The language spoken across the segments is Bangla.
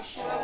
রওজা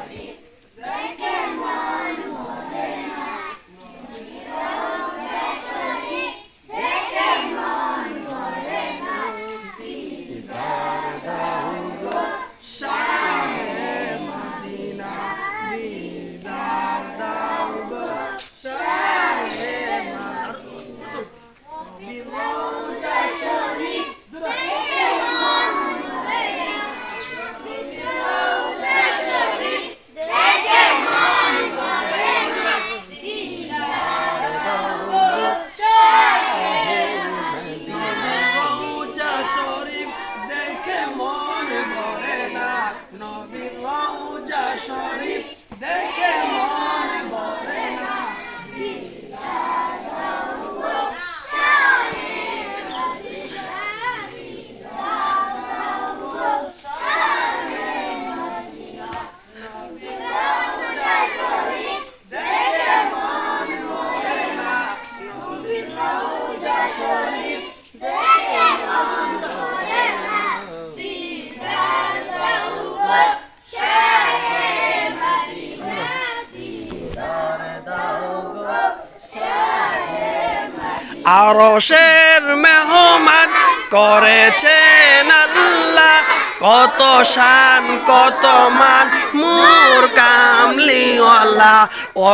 আরশের মেহমান করেছেন আল্লাহ কত শান কত মান। মোর কামলিওয়ালা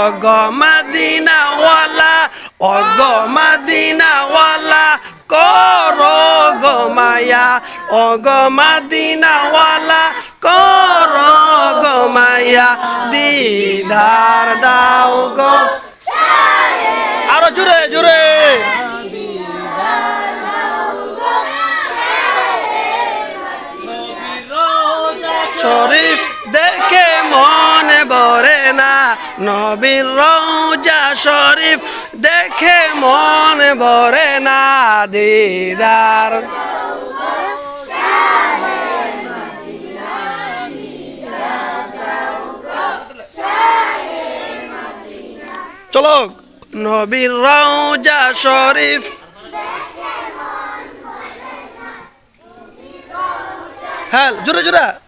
অগ মাদিনাওয়ালা অগ মাদিনাওয়ালা, কর গো মায়া। অগ মাদিনাওয়ালা, কর গো মায়া। দিদার দাও গো। আরও জুড়ে জোরে। নবীর রওজা শরীফ দেখে মন ভরে না দিদার। চলো। নবীর রওজা শরীফ হ্যাঁ জোরে জোরে।